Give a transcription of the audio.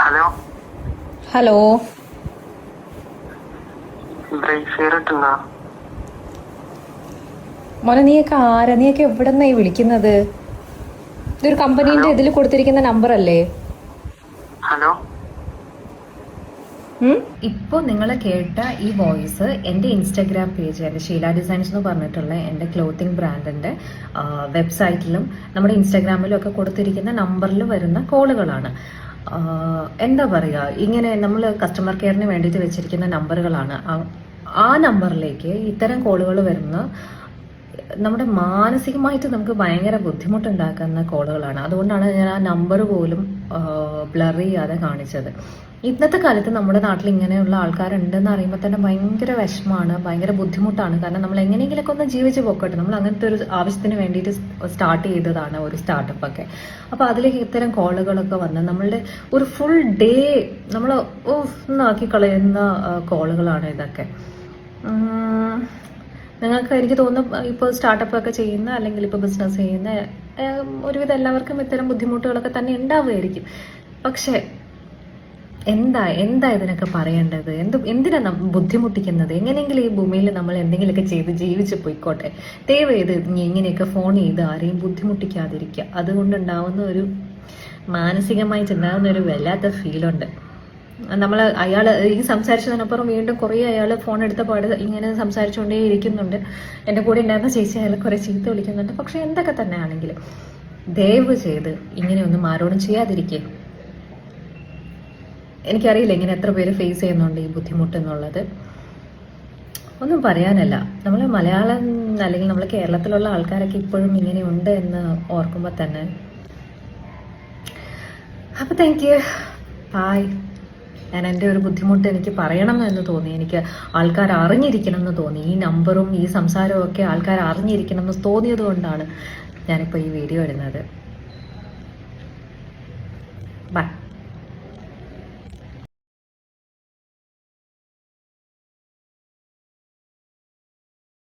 Hello. Hello. മോനെ നീയൊക്കെ ആരാ? നീയൊക്കെ എവിടെ നിന്നായി വിളിക്കുന്നത്? ഇതൊരു കമ്പനീന്റെ ഇതിൽ കൊടുത്തിരിക്കുന്ന നമ്പർ അല്ലേ ഹലോ ഇപ്പോൾ നിങ്ങൾ കേട്ട ഈ വോയിസ് എന്റെ ഇൻസ്റ്റാഗ്രാം പേജ് എന്റെ ഷീല ഡിസൈൻസ് എന്ന് പറഞ്ഞിട്ടുള്ള എന്റെ ക്ലോത്തിങ് ബ്രാൻഡിന്റെ വെബ്സൈറ്റിലും നമ്മുടെ ഇൻസ്റ്റാഗ്രാമിലും ഒക്കെ കൊടുത്തിരിക്കുന്ന നമ്പറിൽ വരുന്ന കോളുകളാണ്. എന്താ പറയുക ഇങ്ങനെ നമ്മൾ കസ്റ്റമർ കെയറിന് വേണ്ടിയിട്ട് വെച്ചിരിക്കുന്ന നമ്പറുകളാണ് ആ- നമ്പറിലേക്ക് ഇത്തരം കോളുകൾ വരുന്ന നമ്മുടെ മാനസികമായിട്ട് നമുക്ക് ഭയങ്കര ബുദ്ധിമുട്ടുണ്ടാക്കുന്ന കോളുകളാണ് അതുകൊണ്ടാണ് ഞാൻ ആ നമ്പർ പോലും ബ്ലർ ചെയ്യാതെ കാണിച്ചത്. ഇന്നത്തെ കാലത്ത് നമ്മുടെ നാട്ടിൽ ഇങ്ങനെയുള്ള ആൾക്കാരുണ്ടെന്ന് അറിയുമ്പോൾ തന്നെ ഭയങ്കര വിഷമാണ് ഭയങ്കര ബുദ്ധിമുട്ടാണ്. കാരണം നമ്മൾ എങ്ങനെയെങ്കിലൊക്കെ ഒന്ന് ജീവിച്ച് പോക്കട്ടെ. നമ്മൾ അങ്ങനത്തെ ഒരു ആവശ്യത്തിന് വേണ്ടിയിട്ട് സ്റ്റാർട്ട് ചെയ്തതാണ് ഒരു സ്റ്റാർട്ടപ്പ് ഒക്കെ അപ്പോൾ അതിലേക്ക് ഇത്തരം കോളുകളൊക്കെ വന്ന് നമ്മളുടെ ഒരു ഫുൾ ഡേ നമ്മൾ ഒന്നാക്കി കളയുന്ന കോളുകളാണ് ഇതൊക്കെ. നിങ്ങൾക്ക് എനിക്ക് തോന്നുന്നു ഇപ്പോൾ സ്റ്റാർട്ടപ്പ് ഒക്കെ ചെയ്യുന്ന അല്ലെങ്കിൽ ഇപ്പോൾ ബിസിനസ് ചെയ്യുന്ന ഒരുവിധം എല്ലാവർക്കും ഇത്തരം ബുദ്ധിമുട്ടുകളൊക്കെ തന്നെ ഉണ്ടാവുമായിരിക്കും. പക്ഷേ എന്താ എന്താ ഇതിനൊക്കെ പറയേണ്ടത്? എന്ത് എന്തിനാ ബുദ്ധിമുട്ടിക്കുന്നത്? എങ്ങനെയെങ്കിലും ഈ ഭൂമിയിൽ നമ്മൾ എന്തെങ്കിലുമൊക്കെ ചെയ്ത് ജീവിച്ച് പോയിക്കോട്ടെ. ദയവ് ചെയ്ത് ഇങ്ങനെയൊക്കെ ഫോൺ ചെയ്ത് ആരെയും ബുദ്ധിമുട്ടിക്കാതിരിക്കുക. അതുകൊണ്ടുണ്ടാവുന്ന ഒരു മാനസികമായി മാനസികമായിട്ടുണ്ടാകുന്ന ഒരു വല്ലാത്ത ഫീലുണ്ട് നമ്മൾ അയാൾ ഈ സംസാരിച്ചതിനപ്പുറം വീണ്ടും കുറേ അയാൾ ഫോൺ എടുത്ത പാട് ഇങ്ങനെ സംസാരിച്ചുകൊണ്ടേ ഇരിക്കുന്നുണ്ട്. എന്റെ കൂടെ ഉണ്ടായിരുന്ന ചേച്ചി അയാൾ കുറേ ചീത്ത വിളിക്കുന്നുണ്ട്. പക്ഷെ എന്തൊക്കെ തന്നെ ആണെങ്കിലും ദയവ് ചെയ്ത് ഇങ്ങനെയൊന്നും ആരോടും ചെയ്യാതിരിക്കുക. എനിക്കറിയില്ല ഇങ്ങനെ എത്ര പേര് ഫേസ് ചെയ്യുന്നുണ്ട് ഈ ബുദ്ധിമുട്ട് എന്നുള്ളത് ഒന്നും പറയാനല്ല. നമ്മൾ മലയാളം അല്ലെങ്കിൽ നമ്മൾ കേരളത്തിലുള്ള ആൾക്കാരൊക്കെ ഇപ്പോഴും ഇങ്ങനെയുണ്ട് എന്ന് ഓർക്കുമ്പോൾ തന്നെ. അപ്പോൾ താങ്ക് യു ബായ് ഞാൻ എന്റെ ഒരു ബുദ്ധിമുട്ട് എനിക്ക് പറയണം എന്ന് തോന്നി. എനിക്ക് ആൾക്കാർ അറിഞ്ഞിരിക്കണം എന്ന് തോന്നി. ഈ നമ്പറും ഈ സംസാരവും ഒക്കെ ആൾക്കാർ അറിഞ്ഞിരിക്കണം എന്ന് തോന്നിയത് കൊണ്ടാണ് ഞാനിപ്പോൾ ഈ വീഡിയോ ഇടുന്നത്. ബൈ